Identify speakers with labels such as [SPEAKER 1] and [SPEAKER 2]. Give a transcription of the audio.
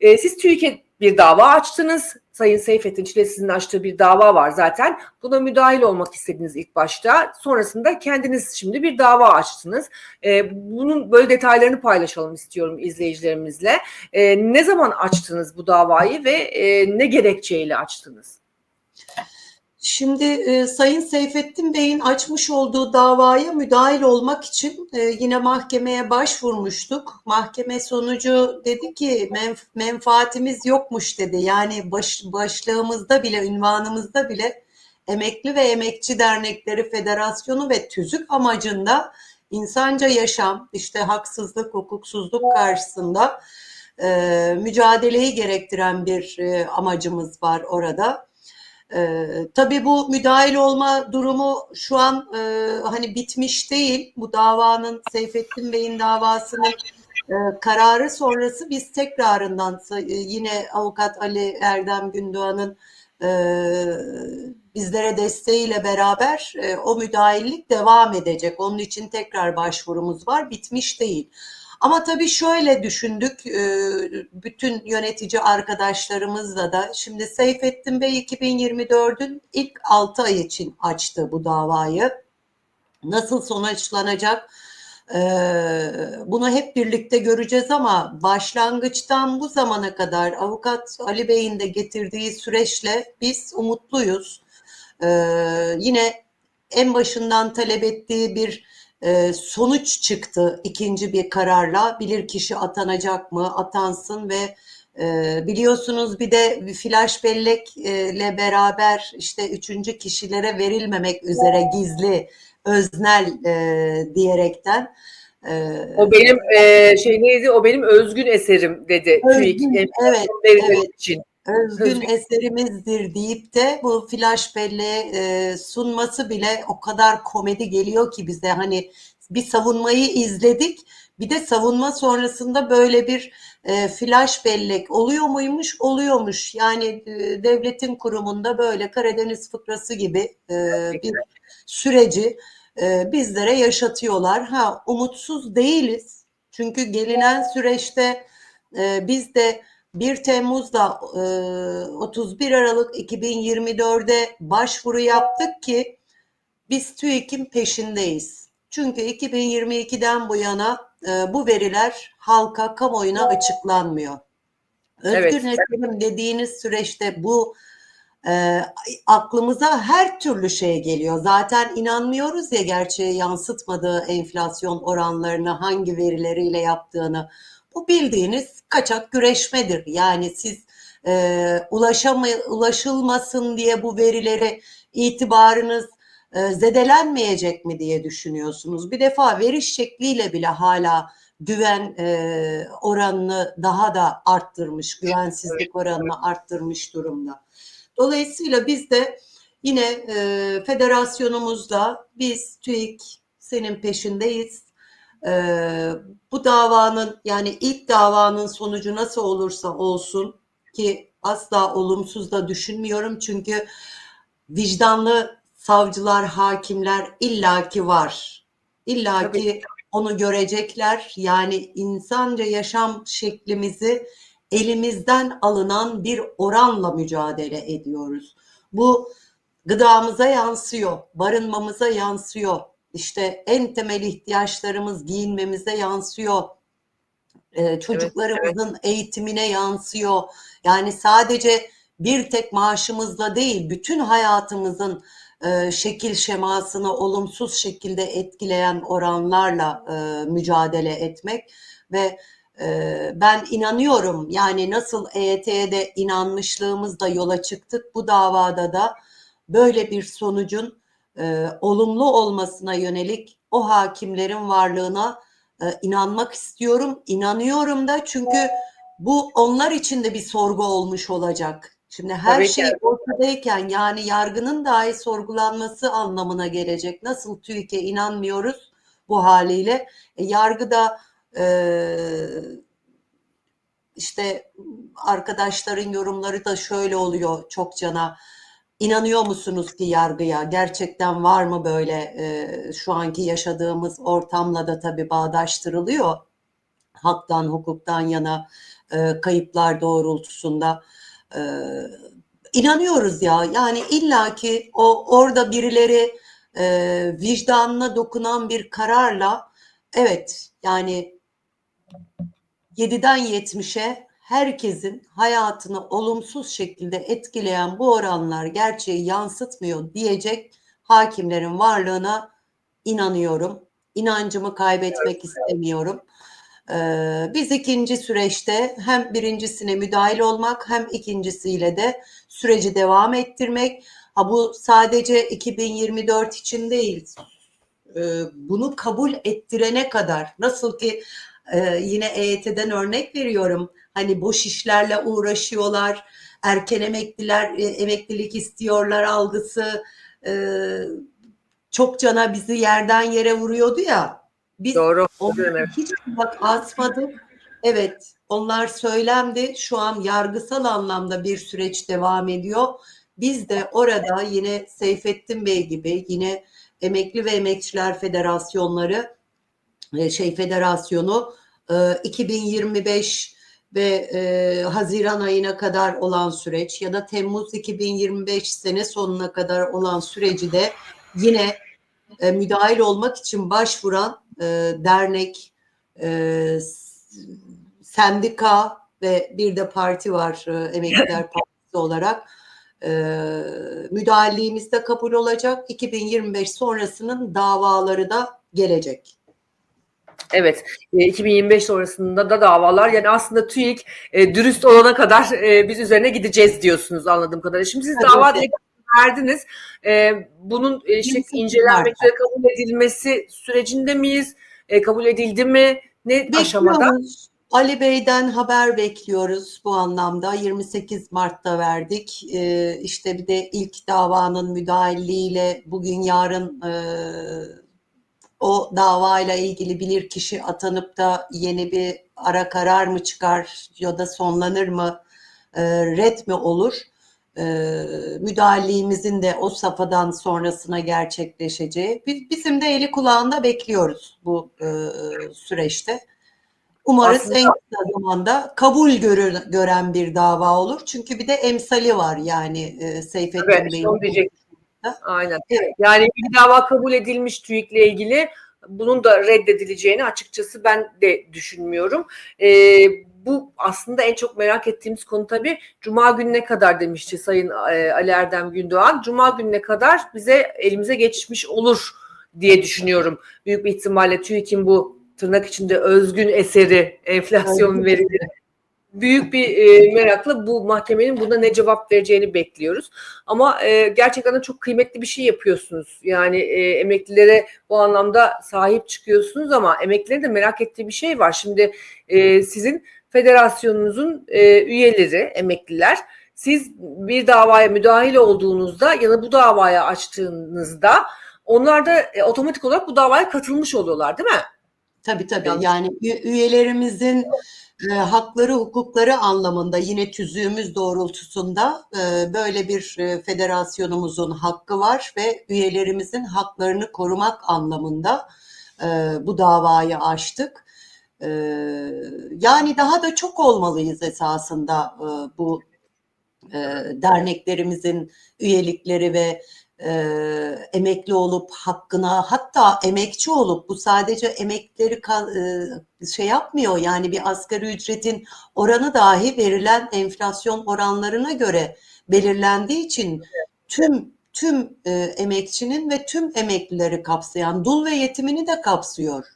[SPEAKER 1] E, siz TÜİK'e bir dava açtınız. Sayın Seyfettin Çilesiz'in açtığı bir dava var zaten. Buna müdahil olmak istediniz ilk başta. Sonrasında kendiniz şimdi bir dava açtınız. E, bunun böyle detaylarını paylaşalım istiyorum izleyicilerimizle. E, ne zaman açtınız bu davayı ve e, ne gerekçeyle açtınız?
[SPEAKER 2] Şimdi e, Sayın Seyfettin Bey'in açmış olduğu davaya müdahil olmak için e, yine mahkemeye başvurmuştuk. Mahkeme sonucu dedi ki menf- menfaatimiz yokmuş dedi. Yani baş, başlığımızda bile, ünvanımızda bile Emekli ve Emekçi Dernekleri Federasyonu ve tüzük amacında insanca yaşam, işte haksızlık, hukuksuzluk karşısında e, mücadeleyi gerektiren bir e, amacımız var orada. Ee, tabii bu müdahil olma durumu şu an e, hani bitmiş değil. Bu davanın Seyfettin Bey'in davasının e, kararı sonrası biz tekrarından e, yine avukat Ali Erdem Gündoğan'ın e, bizlere desteğiyle beraber e, o müdahillik devam edecek. Onun için tekrar başvurumuz var. Bitmiş değil. Ama tabii şöyle düşündük e, bütün yönetici arkadaşlarımızla da şimdi Seyfettin Bey 2024'ün ilk 6 ay için açtı bu davayı. Nasıl sonuçlanacak e, bunu hep birlikte göreceğiz ama başlangıçtan bu zamana kadar avukat Ali Bey'in de getirdiği süreçle biz umutluyuz. E, yine en başından talep ettiği bir e, sonuç çıktı ikinci bir kararla. Bilir kişi atanacak mı, atansın ve e, biliyorsunuz bir de flash bellekle beraber işte üçüncü kişilere verilmemek üzere gizli, öznel e, diyerekten.
[SPEAKER 1] E, o benim e, şey neydi? O benim özgün eserim dedi.
[SPEAKER 2] Özgün, TÜİK, evet, evet. için özgün eserimizdir deyip de bu flash belleğe e, sunması bile o kadar komedi geliyor ki bize hani bir savunmayı izledik bir de savunma sonrasında böyle bir e, flash bellek oluyor muymuş? Oluyormuş. Yani e, devletin kurumunda böyle Karadeniz fıkrası gibi e, bir süreci e, bizlere yaşatıyorlar. Ha umutsuz değiliz. Çünkü gelinen süreçte e, biz de 1 Temmuz'da e, 31 Aralık 2024'de başvuru yaptık ki biz TÜİK'in peşindeyiz. Çünkü 2022'den bu yana e, bu veriler halka, kamuoyuna açıklanmıyor. Özgür evet. dediğiniz süreçte bu e, aklımıza her türlü şey geliyor. Zaten inanmıyoruz ya gerçeği yansıtmadığı enflasyon oranlarını hangi verileriyle yaptığını. Bu bildiğiniz kaçak güreşmedir. Yani siz e, ulaşamay ulaşılmasın diye bu verileri itibarınız e, zedelenmeyecek mi diye düşünüyorsunuz. Bir defa veriş şekliyle bile hala güven e, oranını daha da arttırmış, güvensizlik oranını arttırmış durumda. Dolayısıyla biz de yine e, federasyonumuzda biz TÜİK senin peşindeyiz e, bu davanın yani ilk davanın sonucu nasıl olursa olsun ki asla olumsuz da düşünmüyorum çünkü vicdanlı savcılar, hakimler illaki var. İllaki onu görecekler. Yani insanca yaşam şeklimizi elimizden alınan bir oranla mücadele ediyoruz. Bu gıdamıza yansıyor, barınmamıza yansıyor, işte en temel ihtiyaçlarımız giyinmemize yansıyor. Ee, çocuklarımızın evet, evet. eğitimine yansıyor. Yani sadece bir tek maaşımızla değil, bütün hayatımızın e, şekil şemasını olumsuz şekilde etkileyen oranlarla e, mücadele etmek ve e, ben inanıyorum yani nasıl EYT'ye de inanmışlığımızla yola çıktık bu davada da böyle bir sonucun e, olumlu olmasına yönelik o hakimlerin varlığına e, inanmak istiyorum. İnanıyorum da çünkü bu onlar için de bir sorgu olmuş olacak. Şimdi her Tabii şey ki. ortadayken yani yargının dahi sorgulanması anlamına gelecek. Nasıl TÜİK'e inanmıyoruz bu haliyle? E, yargıda e, işte arkadaşların yorumları da şöyle oluyor çok cana İnanıyor musunuz ki yargıya? Gerçekten var mı böyle e, şu anki yaşadığımız ortamla da tabii bağdaştırılıyor. Haktan, hukuktan yana e, kayıplar doğrultusunda. E, inanıyoruz ya yani illaki o orada birileri e, vicdanına dokunan bir kararla evet yani 7'den 70'e herkesin hayatını olumsuz şekilde etkileyen bu oranlar gerçeği yansıtmıyor diyecek hakimlerin varlığına inanıyorum. İnancımı kaybetmek istemiyorum. Ee, biz ikinci süreçte hem birincisine müdahil olmak hem ikincisiyle de süreci devam ettirmek. Ha bu sadece 2024 için değil. Ee, bunu kabul ettirene kadar nasıl ki e, yine EYT'den örnek veriyorum. Hani boş işlerle uğraşıyorlar. Erken emekliler e, emeklilik istiyorlar algısı e, çok cana bizi yerden yere vuruyordu ya. Biz
[SPEAKER 1] Doğru.
[SPEAKER 2] onlara
[SPEAKER 1] Evet.
[SPEAKER 2] hiç kulak asmadık. Evet, onlar söylemdi. Şu an yargısal anlamda bir süreç devam ediyor. Biz de orada yine Seyfettin Bey gibi yine Emekli ve Emekçiler Federasyonları e, şey federasyonu e, 2025 ve e, Haziran ayına kadar olan süreç ya da Temmuz 2025 sene sonuna kadar olan süreci de yine e, müdahil olmak için başvuran e, dernek, e, sendika ve bir de parti var e, Emekliler Partisi olarak e, müdahilliğimiz de kabul olacak. 2025 sonrasının davaları da gelecek.
[SPEAKER 1] Evet, e, 2025 sonrasında da davalar yani aslında TÜİK e, dürüst olana kadar e, biz üzerine gideceğiz diyorsunuz anladığım kadarıyla. Şimdi siz
[SPEAKER 2] Evet.
[SPEAKER 1] dava verdiniz. E, bunun e, işte
[SPEAKER 2] 28
[SPEAKER 1] incelenmesi ve kabul edilmesi sürecinde miyiz? E, kabul edildi mi? Ne aşamada?
[SPEAKER 2] Ali Bey'den haber bekliyoruz bu anlamda. 28 Mart'ta verdik. Ee, işte bir de ilk davanın müdahilliğiyle bugün yarın e, o davayla ilgili bilir kişi atanıp da yeni bir ara karar mı çıkar ya da sonlanır mı e, red mi olur? E, müdahilliğimizin de o safhadan sonrasına gerçekleşeceği. Biz, bizim de eli kulağında bekliyoruz bu e, süreçte. Umarız
[SPEAKER 1] Aslında-
[SPEAKER 2] en kısa zamanda kabul görür, gören bir dava olur. Çünkü bir de emsali var yani e, Seyfettin
[SPEAKER 1] Evet,
[SPEAKER 2] Bey'in.
[SPEAKER 1] Aynen.
[SPEAKER 2] Evet.
[SPEAKER 1] Yani bir dava kabul edilmiş TÜİK'le ilgili bunun da reddedileceğini açıkçası ben de düşünmüyorum. Ee, bu aslında en çok merak ettiğimiz konu tabii Cuma gününe kadar demişti Sayın e, Ali Erdem Gündoğan. Cuma gününe kadar bize elimize geçmiş olur diye düşünüyorum. Büyük bir ihtimalle TÜİK'in bu tırnak içinde özgün eseri, enflasyon verileri büyük bir e, merakla bu mahkemenin buna ne cevap vereceğini bekliyoruz. Ama e, gerçekten de çok kıymetli bir şey yapıyorsunuz. Yani e, emeklilere bu anlamda sahip çıkıyorsunuz ama emeklilerin de merak ettiği bir şey var. Şimdi e, sizin federasyonunuzun e, üyeleri, emekliler, siz bir davaya müdahil olduğunuzda ya da bu davaya açtığınızda onlar da e, otomatik olarak bu davaya katılmış oluyorlar değil mi?
[SPEAKER 2] Tabii tabii. Yani ü- üyelerimizin e, hakları, hukukları anlamında yine tüzüğümüz doğrultusunda e, böyle bir e, federasyonumuzun hakkı var ve üyelerimizin haklarını korumak anlamında e, bu davayı açtık. E, yani daha da çok olmalıyız esasında e, bu e, derneklerimizin üyelikleri ve e, emekli olup hakkına hatta emekçi olup bu sadece emeklileri ka- e, şey yapmıyor. Yani bir asgari ücretin oranı dahi verilen enflasyon oranlarına göre belirlendiği için tüm tüm e, emekçinin ve tüm emeklileri kapsayan dul ve yetimini de kapsıyor